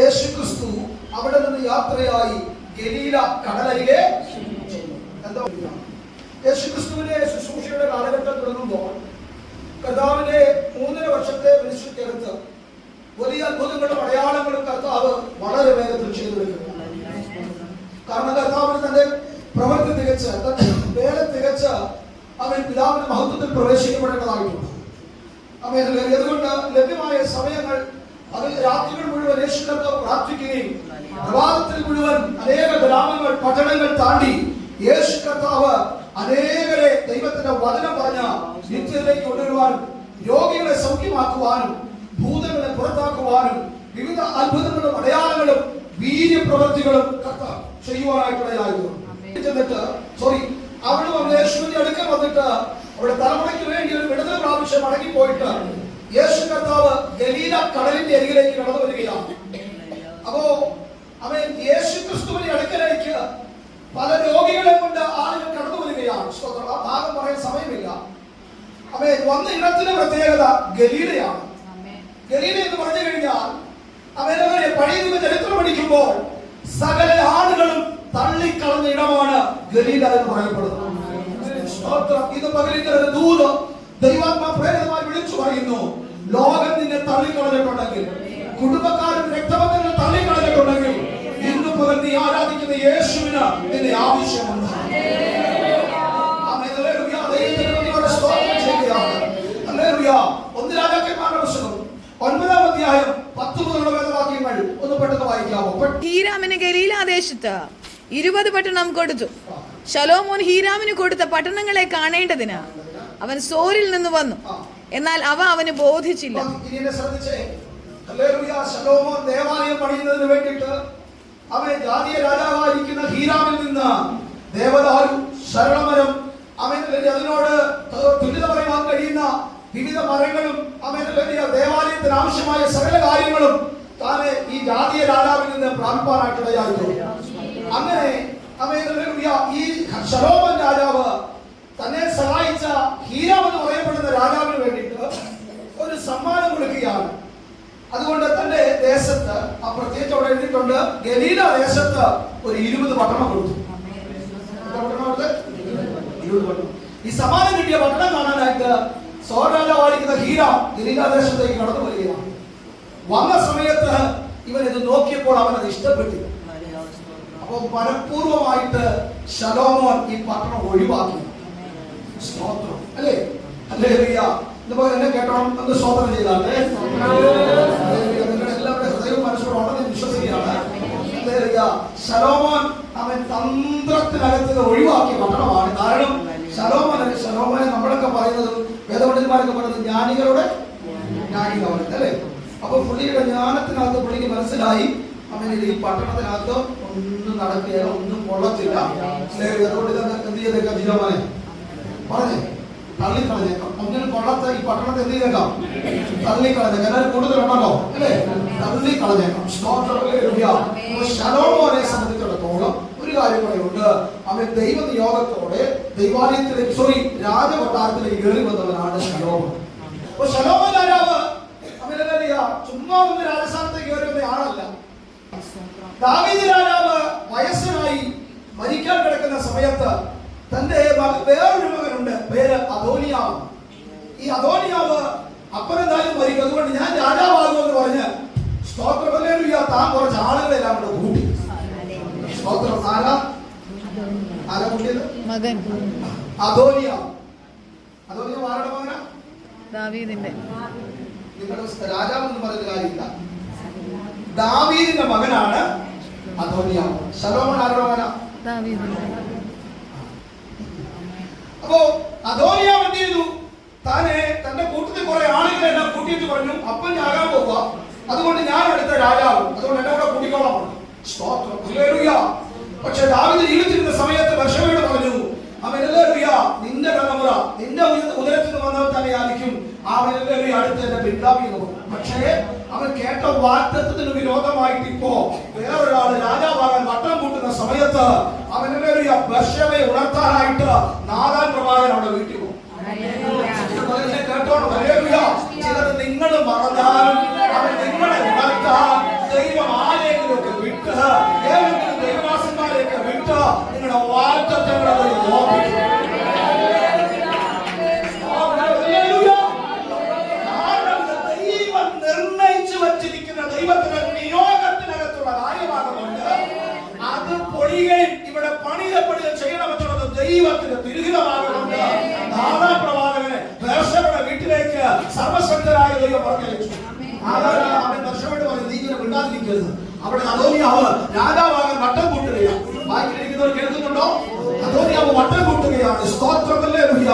യേശു ക്രിസ്തു അവിടെ നിന്ന് യാത്രയായി ഗലീല കടലരികെ. എന്താ യേശു ക്രിസ്തുവിന്റെ ശുശ്രൂഷയുടെ കാലഘട്ടം തുടങ്ങുമ്പോൾ കർത്താവിന്റെ മൂന്നര വർഷത്തെ മനുഷ്യക്കകത്ത് വലിയ അത്ഭുതങ്ങളും അടയാളങ്ങളും കർത്താവ് വളരെ വേഗത്തിൽ ചെയ്തു വരുന്നു കാരണം കർത്താവിന് തന്റെ പ്രവൃത്തി തികച്ച് തന്റെ വേല തികച്ച് അവൻ പിതാവിന്റെ മഹത്വത്തിൽ പ്രവേശിക്കപ്പെടേണ്ടതായിട്ടുണ്ട്. അവൻ അതുകൊണ്ട് ലഭ്യമായ സമയങ്ങൾ അതിൽ രാത്രികൾ മുഴുവൻ യേശു പ്രാർത്ഥിക്കുകയും പ്രഭാതത്തിൽ മുഴുവൻ അനേക ഗ്രാമങ്ങൾ പട്ടണങ്ങൾ താണ്ടി യേശു കർത്താവ് അനേകരെ ദൈവത്തിന്റെ വചനം പറഞ്ഞ നിത്യത്തിലേക്ക് കൊണ്ടുവരുവാനും രോഗികളെ സൗഖ്യമാക്കുവാനും ഭൂതങ്ങളെ പുറത്താക്കുവാനും വിവിധ അത്ഭുതങ്ങളും അടയാളങ്ങളും വീര്യപ്രവൃത്തികളും കർത്താവ് ചെയ്യുവാനായിട്ടുള്ളതായിരുന്നു. ചെന്നിട്ട് സോറി വന്ന് യേശുവിന്റെ അടുക്കൽ വന്നിട്ട് അവിടെ തലമുറയ്ക്ക് വേണ്ടി ഒരു വിടുതൽ പ്രാവശ്യം മടങ്ങി പോയിട്ട് യേശു കർത്താവ് ഗലീല കടലിന്റെ അരികിലേക്ക് കടന്നു വരികയാണ്. അപ്പോ അവൻ യേശു ക്രിസ്തുവിന്റെ അടുക്കലേക്ക് പല രോഗികളെ കൊണ്ട് ആളുകൾ കടന്നു വരികയാണ്. ആ ഭാഗം പറയാൻ സമയമില്ല. അവൻ വന്ന ഇടത്തിന്റെ പ്രത്യേകത ഗലീലയാണ്. ഗലീല എന്ന് പറഞ്ഞു കഴിഞ്ഞാൽ അവരവരെ പഴയ ചരിത്രം പഠിക്കുമ്പോൾ സകല ആളുകളും തള്ളിക്കളഞ്ഞ ഇടമാണ് ഗലീല എന്ന് പറയപ്പെടുന്നത്. ഇത് പകലിന്റെ ഒരു ദൂതം ദൈവാത്മാ പ്രേരിതമായി വിളിച്ചു പറയുന്നു. ലോകം നിന്നെ തള്ളിക്കളഞ്ഞിട്ടുണ്ടെങ്കിൽ കുടുംബക്കാരും രക്തബന്ധങ്ങൾ തള്ളിക്കളഞ്ഞിട്ടുണ്ടെങ്കിൽ ഇന്ന് മുതൽ നീ ആരാധിക്കുന്ന യേശുവിന് നിന്റെ ആവശ്യമുണ്ട്. ഒന്ന് രാജാക്കന്മാരുടെ പുസ്തകം ഒൻപതാം അധ്യായം പത്ത് മുതലുള്ള വേദവാക്യങ്ങൾ ഒന്ന് പെട്ടെന്ന് വായിക്കാമോ? പെട്ടെന്ന്. ഹീരാമിന് ഗലീലാദേശത്ത് ഇരുപത് പട്ടണം കൊടുത്തു. ശലോമോൻ ഹീരാമിന് കൊടുത്ത പട്ടണങ്ങളെ കാണേണ്ടതിന് അവൻ സോറിൽ നിന്ന് വന്നു. എന്നാൽ അവ അവന് ബോധിച്ചില്ല. ദേവാലയം രാജാവായിരിക്കുന്ന നിന്ന് ശരണമരം അതിനോട് വിവിധ മരങ്ങളും അവൻ ദേവാലയത്തിന് ആവശ്യമായ സകല കാര്യങ്ങളും താനെ ഈ ജാതീയ രാജാവിൽ നിന്ന് പ്രാപിപ്പാനായിട്ടുള്ളതായിരുന്നു അങ്ങനെ അവൻ ഈ ശലോമൻ രാജാവ് തന്നെ സഹായിച്ച ഹീരാം എന്ന് പറയപ്പെടുന്ന രാജാവിന് വേണ്ടിയിട്ട് ഒരു സമ്മാനം കൊടുക്കുകയാണ്. അതുകൊണ്ട് തന്റെ ദേശത്ത് ആ പ്രത്യേകിച്ച് അവിടെ എഴുതിയിട്ടുണ്ട് ഗലീല ദേശത്ത് ഒരു ഇരുപത് പട്ടണം കൊടുത്തു. ഇരുപത് പട്ടണം. ഈ സമ്മാനം കിട്ടിയ പട്ടണം കാണാനായിട്ട് സോരാജാവായിരിക്കുന്ന ഹീര ഗലീല ദേശത്തേക്ക് നടന്നു വരികയാണ്. വന്ന സമയത്ത് ഇവൻ ഇത് നോക്കിയപ്പോൾ അവൻ അത് ഇഷ്ടപ്പെട്ടു അപ്പോൾ മനഃപൂർവമായിട്ട് ശലോമോൻ ഈ പട്ടണം ഒഴിവാക്കി. സ്തോത്രം. അല്ലേ? അല്ലേ ഇതുപോലെ എന്നെ കേട്ടോണം. എന്ന് സ്തോത്രം ചെയ്താട്ടെ. നിങ്ങളുടെ എല്ലാവരുടെ ഹൃദയവും മനസ്സോടും ഉണ്ടെന്ന് വിശ്വസിക്കുകയാണ്. ശലോമോൻ അവൻ തന്ത്രത്തിനകത്ത് ഒഴിവാക്കിയ പട്ടണമാണ്. കാരണം ശലോമോൻ ശലോമോനെ നമ്മളൊക്കെ പറയുന്നത് വേദപണ്ഡിതന്മാരൊക്കെ പറയുന്നത് ജ്ഞാനികളുടെ ജ്ഞാനികളാണ്. അല്ലേ? അപ്പൊ പുള്ളിയുടെ ജ്ഞാനത്തിനകത്ത് പുള്ളിക്ക് മനസ്സിലായി. ഇത് ഈ പട്ടണത്തിനകത്ത് ഒന്നും നടക്കുകയില്ല ഒന്നും കൊള്ളത്തില്ല. അതുകൊണ്ട് എന്ത് ചെയ്തേക്കാം ജിരോമനെ പറഞ്ഞേ തള്ളിക്കളഞ്ഞേക്കാം ഒന്നിനും കൊള്ളാത്ത ഈ പട്ടണത്തെ എന്ത് ചെയ്തേക്കാം? തള്ളിക്കളഞ്ഞേക്കാം എല്ലാവരും കൂടുതലുണ്ടല്ലോ അല്ലേ? തള്ളിക്കളഞ്ഞേക്കാം ശലോമോനെ സംബന്ധിച്ചിടത്തോളം ഒരു കാര്യം കൂടെ ഉണ്ട് അവൻ ദൈവ നിയോഗത്തോടെ ദൈവാലയത്തിലേക്ക് സോറി രാജകൊട്ടാരത്തിലേക്ക് കയറി വന്നവനാണ് ശലോമൻ. അപ്പൊ ശലോമോൻ രാജാവ് അവനെന്താ ചുമ്മാ ഒന്ന് രാജസ്ഥാനത്തേക്ക് കയറി വന്ന ആളല്ല. ദാവീദ് രാജാവ് വയസ്സനായി മരിക്കാൻ കിടക്കുന്ന സമയത്ത് തന്റെ വേറൊരു മകനുണ്ട് പേര് അദോനിയാവ്. ഈ അദോനിയാവ് അപ്പനെന്തായാലും മരിക്കും. അതുകൊണ്ട് ഞാൻ രാജാവാകുമെന്ന് പറഞ്ഞ് സ്തോത്രമല്ലേലൂയ താൻ കുറച്ച് ആളുകളെല്ലാം കൂടെ കൂട്ടി. സ്തോത്രം ആരാ? ആരാ കൂട്ടിയത്? മകൻ. അദോനിയാവ്. അദോനിയാവ് ആരുടെ മകനാ? ദാവീദിന്റെ. നിങ്ങളുടെ രാജാവ് എന്ന് പറയുന്ന കാര്യമില്ല. ദാവീദിന്റെ മകനാണ് അദോനിയാവ്. ശലോമോൻ ആരുടെ മകനാ? ദാവീദിന്റെ. അപ്പോ അദോനിയാവ് എന്ത് ചെയ്തു? താനെ തന്റെ കൂട്ടത്തിൽ കുറെ ആളുകളെ എല്ലാം കൂട്ടിയിട്ട് പറഞ്ഞു അപ്പൻ ഞാകാൻ പോവുക. അതുകൊണ്ട് ഞാൻ അടുത്ത രാജാവ്. അതുകൊണ്ട് എന്നെ കൂടെ കൂട്ടിക്കോളാം പക്ഷെ ദാവിദ് ജീവിച്ചിരുന്ന സമയത്ത് വർഷമയോട് പറഞ്ഞു അവൻ നിന്റെ തലമുറ നിന്റെ ഉദരത്തിൽ നിന്ന് വന്നവർ തന്നെ ആയിരിക്കും ഹല്ലേലൂയ അടുത്ത് എന്റെ പിൻഗാമി പക്ഷേ അവൻ കേട്ട വാറ്റത്തിന് വിരോധമായിട്ട് ഇപ്പോ വേറൊരാൾ രാജാവാകാൻ വട്ടം കൂട്ടുന്ന സമയത്ത് ഹല്ലേലൂയ വർഷമയെ ഉണർത്താനായിട്ട് നാദാൻ പ്രവാചകൻ അവിടെ വീട്ടിൽ പോകും. ദൈവത്തിന്റെ തിരുഹിതമാകുന്നുണ്ട് നാദാ പ്രവാചകനെ ബേർശബയുടെ വീട്ടിലേക്ക് സർവശക്തരായ ദൈവം പറഞ്ഞയച്ചു. ആദാന അവൻ ബേർശബയോട് പറഞ്ഞു നീ ഇങ്ങനെ മിണ്ടാതിരിക്കരുത്. അവിടെ അതോനിയാവ് രാജാവാകാൻ വട്ടം കൂട്ടുകയാണ്. വായിച്ചിരിക്കുന്നവർ കേൾക്കുന്നുണ്ടോ? അതോനിയാവ് വട്ടം കൂട്ടുകയാണ്. സ്തോത്രമല്ലേ നീ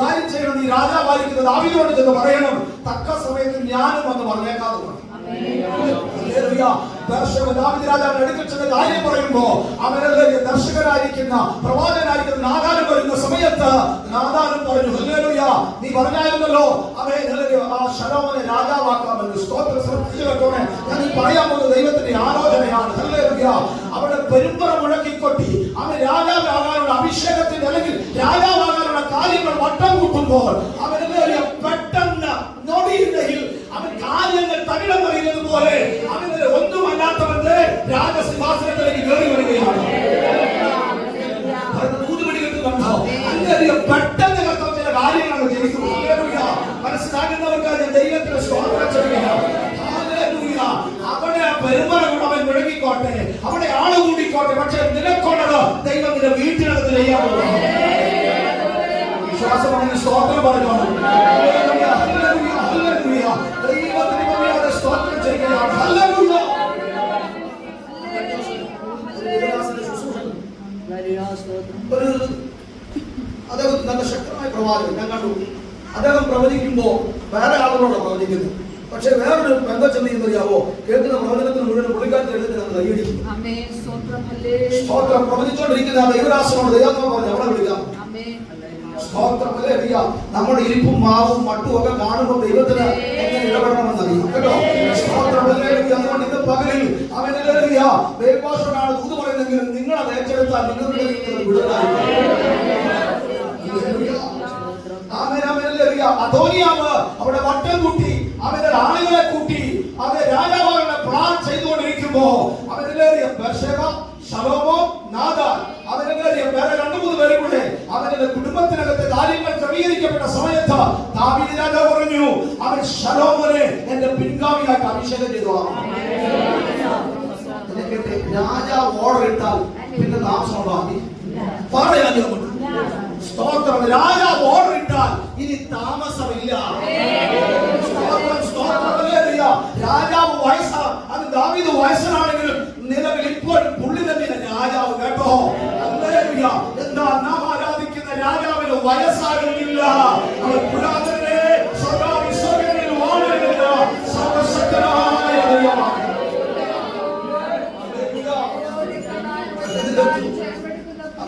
കാര്യം ചെയ്യണം. നീ രാജാവായിരിക്കുന്നത് ദാവീദിനോട് ചെന്ന് പറയണം. തക്ക സമയത്ത് ഞാനും വന്ന് പറഞ്ഞേക്കാതെ പറഞ്ഞു. ചെന്ന് കാര്യം പറയുമ്പോ അവരല്ലേ ദർശകരായിരിക്കുന്ന പ്രവാചകനായിരിക്കുന്ന നാദാനം വരുന്ന സമയത്ത് നാദാനം പറഞ്ഞു ഹല്ലേലൂയ നീ പറഞ്ഞായിരുന്നല്ലോ അവനെ ആ ശലോമനെ രാജാവാക്കാമെന്ന് സ്തോത്ര ശ്രദ്ധിച്ചു കേട്ടോണെ ഞാൻ പറയാൻ പോകുന്ന ദൈവത്തിന്റെ ആലോചനയാണ്. ഹല്ലേലൂയ അവിടെ പെരുമ്പറ മുഴക്കിക്കൊട്ടി അവൻ രാജാവാകാനുള്ള അഭിഷേകത്തിന്റെ അല്ലെങ്കിൽ രാജാവാകാനുള്ള കാര്യങ്ങൾ വട്ടം കൂട്ടുമ്പോൾ അവരല്ലേ പെട്ടെന്ന് നൊടിയിടയിൽ അവൻ കാര്യങ്ങൾ തകിടം പോലെ ഒന്നും ഒന്നുമല്ലാത്തവന്റെ രാജസിംഹാസനത്തിലേക്ക് കയറി വരികയാണ് കിട്ടുന്നുണ്ടോ? അങ്ങനെയധികം പെട്ടെന്ന് കർത്താവ് ചില കാര്യങ്ങൾ ചെയ്തു. ഹല്ലേലൂയ. മനസ്സിലാകുന്നവർക്ക് ഞാൻ ദൈവത്തിന് ചെയ്യുകയാണ്. ഹല്ലേലൂയ. അവിടെ പെരുമറ കൊണ്ട് മുഴങ്ങിക്കോട്ടെ അവിടെ ആൾ കൂടിക്കോട്ടെ പക്ഷെ നിലക്കൊണ്ടത് ദൈവത്തിന്റെ വീട്ടിനകത്ത് ചെയ്യാൻ വിശ്വാസം സ്തോത്രം പറഞ്ഞോളൂ ഹല്ലേലൂയ, ഹല്ലേലൂയ, ഹല്ലേലൂയ. ദൈവത്തിന് മുമ്പിൽ സ്തോത്രം ചെയ്യുകയാണ് ഹല്ലേലൂയ. ഒരു അദ്ദേഹം നല്ല ശക്തമായ പ്രവാചകൻ ഞാൻ കണ്ടു അദ്ദേഹം പ്രവചിക്കുമ്പോ വേറെ ആളുകളോട് പ്രവചിക്കുന്നത് പക്ഷെ വേറൊരു എന്താ ചെന്നറിയാവോ കേൾക്കുന്ന പ്രവചനത്തിന് മുഴുവൻ പുള്ളിക്കാരത്തിൽ എഴുതി നമ്മൾ കൈയടിക്കും ആമേൻ സ്തോത്രം ഹല്ലേലൂയ സ്തോത്രം പ്രവചിച്ചുകൊണ്ടിരിക്കുന്ന ആ ദൈവദാസനോട് ദൈവം പറഞ്ഞു അവളെ വിളിക്കാം ആമേൻ സ്തോത്രം. നമ്മുടെ ഇരിപ്പും മാവും മട്ടും ഒക്കെ കാണുമ്പോൾ ദൈവത്തിന് എങ്ങനെ ഇടപെടണമെന്ന് അറിയാം കേട്ടോ സ്തോത്രം. അതുകൊണ്ട് ഇന്ന് പകലിൽ അവൻ ഹല്ലേലൂയ. ദൈവഭാഷയോടാണ് ദൂത് പറയുന്നെങ്കിലും നിങ്ങൾ അത് ഏറ്റെടുത്താൽ നിങ്ങളുടെ. അദോനിയാവ് അവിടെ വട്ടം കൂട്ടി അവരുടെ ആളുകളെ കൂട്ടി അവരെ രാജാവാകുന്ന പ്ലാൻ ചെയ്തുകൊണ്ടിരിക്കുമ്പോ അവരിലേറിയ. ബേർശേബ, ശലോമോ നാദാൻ അവന്റെ വേറെ രണ്ടു മൂന്ന് പേരും കൂടെ അവന്റെ കുടുംബത്തിനകത്ത് കാര്യങ്ങൾ ക്രമീകരിക്കപ്പെട്ട സമയത്ത് ദാവീദ് രാജാവ് പറഞ്ഞു അവൻ ശലോമോനെ എന്റെ പിൻഗാമിയായിട്ട് അഭിഷേകം ചെയ്തു. രാജാവ് ഓർഡർ ഇട്ടാൽ പിന്നെ താമസമുണ്ടോ പറയാൻ സ്തോത്രം. രാജാവ് ഓർഡർ ഇട്ടാൽ ഇനി താമസമില്ല. സ്തോത്രം. രാജാവ് വയസ്സാണ് അത് ദാവീദ് വയസ്സനാണെങ്കിലും നിലവിൽ ഇപ്പോൾ പുള്ളി തന്നെ രാജാവ് കേട്ടോ. ഹല്ലേലൂയ. വയസ്സാകുന്നില്ല അവൻ പുരാതനെ സ്വർഗാവിസ്വർഗങ്ങളിൽ വാഴുന്നില്ല സർവശക്തനായ ദൈവമാണ്.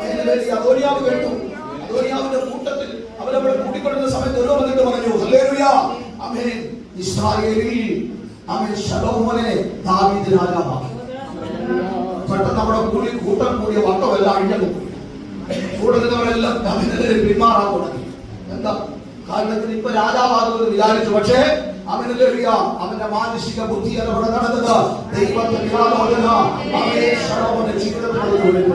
ഹല്ലേലൂയ. അദോനിയാവ് കേട്ടു. അദോനിയാവിന്റെ കൂട്ടത്തിൽ അവരവിടെ കൂട്ടിക്കൊടുക്കുന്ന സമയത്ത് ഓരോ വന്നിട്ട് പറഞ്ഞു പെട്ടെന്ന് അവിടെ കൂടി കൂട്ടം കൂടിയ വട്ടമെല്ലാം അഴിഞ്ഞു കൂടുതലവരെല്ലാം അവനെ പിന്മാറാൻ തുടങ്ങി. എന്താ? കാരണത്തിന് ഇപ്പൊ രാജാവാകുമെന്ന് വിചാരിച്ചു. പക്ഷേ അവനിലറിയ അവന്റെ മാനസിക ബുദ്ധി അവിടെ നടന്നത്. ദൈവത്തെ ആലോചന അവനെ ശലോമോന്റെ ജീവിതത്തിലുള്ള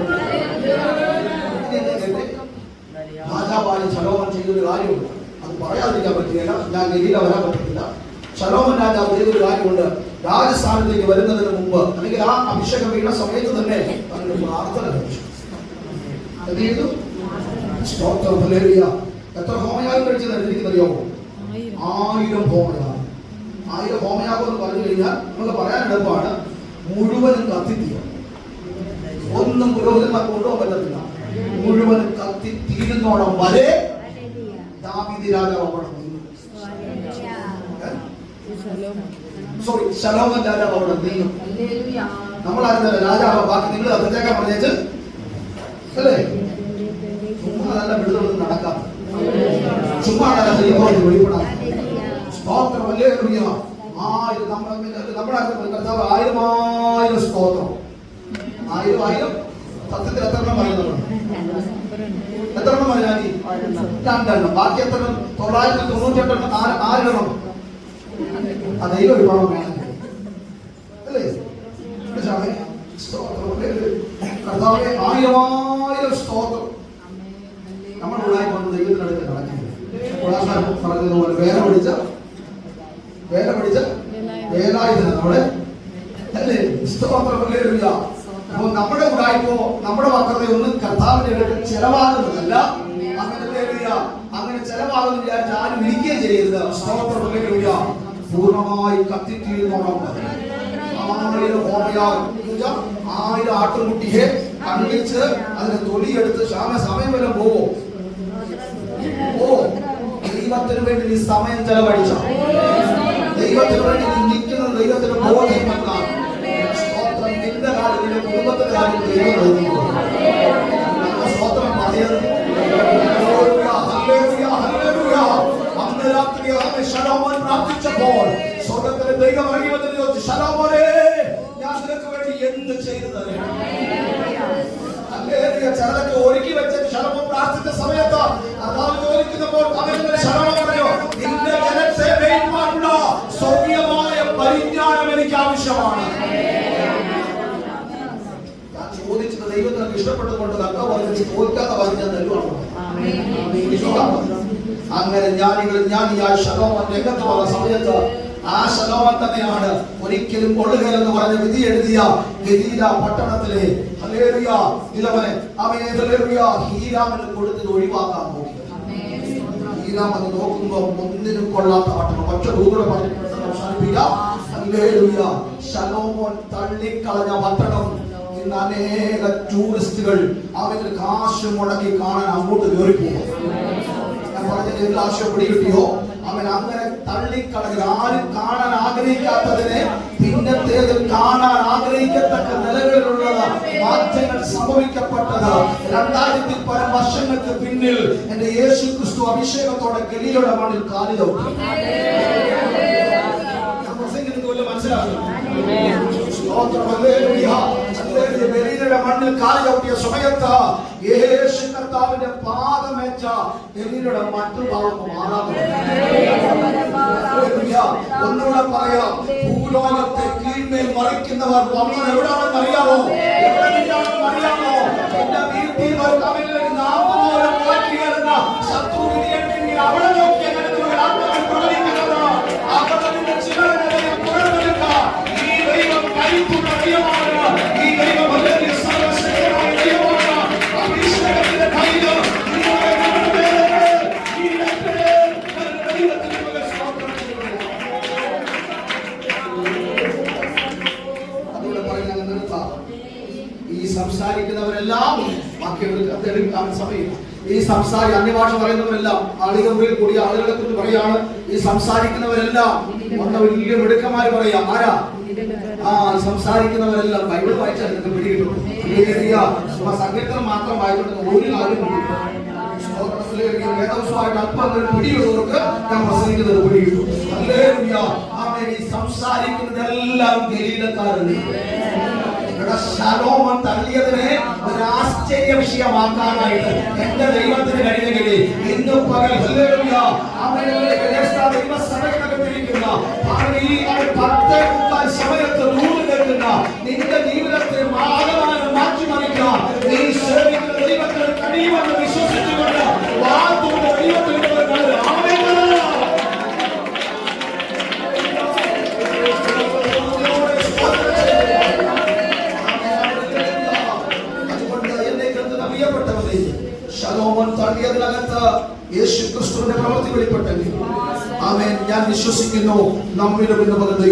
രാജാവായി ശലോമൻ ചെയ്തൊരു കാര്യമുണ്ട്. അത് പറയാതിരിക്കാൻ പറ്റുകയില്ല. ഞാൻ ഗതിയില വരാൻ പറ്റത്തില്ല. ശലോമൻ രാജാവ് ചെയ്തൊരു കാര്യമുണ്ട്. രാജസ്ഥാനത്തേക്ക് വരുന്നതിന് മുമ്പ് അല്ലെങ്കിൽ ആ അഭിഷേകം വീണ സമയത്ത് തന്നെ അവനൊരു പ്രാർത്ഥന കഴിച്ചു എന്ത് ചെയ്തു? സ്തോത്രം ഹല്ലേലൂയ. എത്ര ഹോമയാഗം കഴിച്ചത് എനിക്കറിയാമോ ആയിരം ഹോമയാഗം. ആയിരം ഹോമയാഗം എന്ന് പറഞ്ഞു കഴിഞ്ഞാൽ നമുക്ക് പറയാൻ എളുപ്പമാണ് മുഴുവനും കത്തിത്തീരും. ഒന്നും പുരോഹിതന്മാർ കൊണ്ടുപോകാൻ പറ്റത്തില്ല. മുഴുവൻ കത്തി തീരുന്നോളം വരെ ദാവീദ് രാജാവ് അവിടെ നിന്നു സോറി ശലോമൻ രാജാവ് അവിടെ നിന്നു ഹല്ലേലൂയ. നമ്മളായിരുന്നല്ലോ രാജാവ് ബാക്കി നിങ്ങൾ അഭിഷേകം പറഞ്ഞേച്ച്. അല്ലേ? നല്ല വിടുതൽ നടക്കാം. ചുമ്മാ വെളിപ്പെടാം സ്തോത്രം ഹല്ലേലൂയ. ആയിരം നമ്മൾ നമ്മുടെ കർത്താവ് ആയിരം ആയിരം സ്തോത്രം. ആയിരം ആയിരം? സത്യത്തിൽ എത്ര എണ്ണം പറയുന്നുണ്ട്? എത്ര എണ്ണം പറയാൻ രണ്ടെണ്ണം. ബാക്കി എത്ര തൊള്ളായിരത്തി തൊണ്ണൂറ്റെട്ടെണ്ണം ആര് ആരെണ്ണം? ആ ഒരുപാട് വേണം അല്ലേ? ആയിരം ആയിരം സ്തോത്രം ഉണ്ടായി കൊണ്ട് ദൈവത്തിനടുത്ത് നടക്കുന്നത് പറഞ്ഞതുപോലെ വേറെ പഠിച്ച വേറെ പഠിച്ച വേലായുധന നമ്മുടെ അല്ലേ ഹല്ലേലൂയ. അപ്പോൾ നമ്മുടെ ഉടായ്പോ നമ്മുടെ വക്രതയൊന്നും കർത്താവിന്റെ ഇടയിൽ ചെലവാകുന്നതല്ല അങ്ങനെ. അങ്ങനെ ചെലവാകുന്ന വിചാരിച്ച് ആരും ഇരിക്കുകയും ചെയ്യരുത് സ്തോത്രം ഹല്ലേലൂയ. പൂർണമായി കത്തിത്തീരുന്നോണം ആയിരം ആട്ടുകുട്ടിയെ കണ്ണിച്ച് അതിനെ തൊലിയെടുത്ത് ശാമ സമയം വരെ പോവോ ദൈവത്തിന് വേണ്ടി നീ സമയം ചെലവഴിച്ച. ദൈവത്തിന് വേണ്ടി നീ നിൽക്കുന്നത് ദൈവത്തിന്. ചിലതൊക്കെ ഒരുക്കി വെച്ചിട്ട് ശലോമോൻ പ്രാർത്ഥിച്ച സമയത്ത് കർത്താവ് ദൈവത്തിന് തക്ക പറഞ്ഞ് നീ തോൽക്കാത്ത വചനം ഞാൻ തരുവാണ്. അങ്ങനെ ജ്ഞാനികൾ ജ്ഞാനിയായ ശലോമൻ രംഗത്ത് വന്ന സമയത്ത് ആ ശലോമൻ തന്നെയാണ് ഒരിക്കലും കൊള്ളുകയില്ലെന്ന് പറഞ്ഞ വിധി എഴുതിയ ഗലീല പട്ടണത്തിലെ ഹലേറിയ ഇലവനെ അവനെ ഹലേറിയ ഹീരാമന് കൊടുത്തത് ഒഴിവാക്കാൻ നോക്കി ഹീരാം അത് നോക്കുമ്പോൾ ഒന്നിനും കൊള്ളാത്ത പട്ടണം. ഒറ്റ ഭൂകളെ പറഞ്ഞിട്ട് അവസാനിപ്പിക്കാം. ഹല്ലേലൂയ. ശലോമോൻ തള്ളിക്കളഞ്ഞ പട്ടണം ഇന്ന് അനേക ടൂറിസ്റ്റുകൾ അവന് കാശ് മുടക്കി കാണാൻ അങ്ങോട്ട് കയറി പോകും ഞാൻ പറഞ്ഞത് എന്ത് അവൻ അങ്ങനെ തള്ളിക്കളഞ്ഞ ആരും കാണാൻ ആഗ്രഹിക്കാത്തതിനെ പിന്നത്തേത് കാണാൻ ആഗ്രഹിക്കത്തക്ക നിലവിലുള്ളത് മാറ്റങ്ങൾ സംഭവിക്കപ്പെട്ടത് രണ്ടായിരത്തി പരം വർഷങ്ങൾക്ക് പിന്നിൽ എന്റെ യേശു ക്രിസ്തു അഭിഷേകത്തോടെ ഗലീലയുടെ മണ്ണിൽ കാലിലൊട്ടി ഞാൻ ഗലീലയുടെ മണ്ണിൽ കാൽ ചവിട്ടിയ യേശു കർത്താവിന്റെ പാദമേറ്റ ഗലീലയുടെ മറ്റു ഭാഗം മാറാതെ. ഒന്നുകൂടെ പറയാം. ഭൂലോകത്തെ കീഴ്മേൽ മറിക്കുന്നവർ വന്നത് എവിടാണെന്ന് അറിയാമോ? എവിടെ അറിയാമോ? എന്റെ വീട്ടിൽ നാമ്പ് പോലെ മുളയ്ക്കുകയെന്ന ശത്രു അവിടെ പ്രവഹിക്കുന്നത് അവിടെ നിന്ന് ചിലരുടെ ഈ ദൈവം കൈപ്പുള്ള ദൈവമാണ് വാക്യങ്ങൾ കാണാൻ സമയം. ഈ സംസാരി അന്യഭാഷ പറയുന്നവരെല്ലാം ആളുകൾ മുറിയിൽ കൂടി ആളുകളെ കുറിച്ച് പറയാണ് ഈ സംസാരിക്കുന്നവരെല്ലാം വന്ന വലിയ മിടുക്കന്മാര് പറയാ. ആരാ? ആ സംസാരിക്കുന്നവരെല്ലാം ബൈബിൾ വായിച്ചാൽ നിങ്ങൾക്ക്. ചുമ്മാ സങ്കീർത്തനം മാത്രം വായിച്ചിട്ട് ഒരു ഞാൻ പ്രസംഗിക്കുന്നത്. ഈ സംസാരിക്കുന്നതെല്ലാം ഗലീലക്കാരൻ ഇവിടെ ശലോമൻ തള്ളിയതിനെ ഒരു ആശ്ചര്യ വിഷയമാക്കാനായിട്ട് എന്റെ ദൈവത്തിന് കഴിഞ്ഞെങ്കിൽ ഇന്ന് പകൽ ദൈവസഭയ്ക്കകത്തിരിക്കുന്ന. പത്തേ സമയത്ത് നൂറ് കേൾക്കുന്ന നിന്റെ ജീവിതത്തെ ആകമാനം മാറ്റിമറിക്കാം വെളിപ്പെട്ടെങ്കിൽ ആമേൻ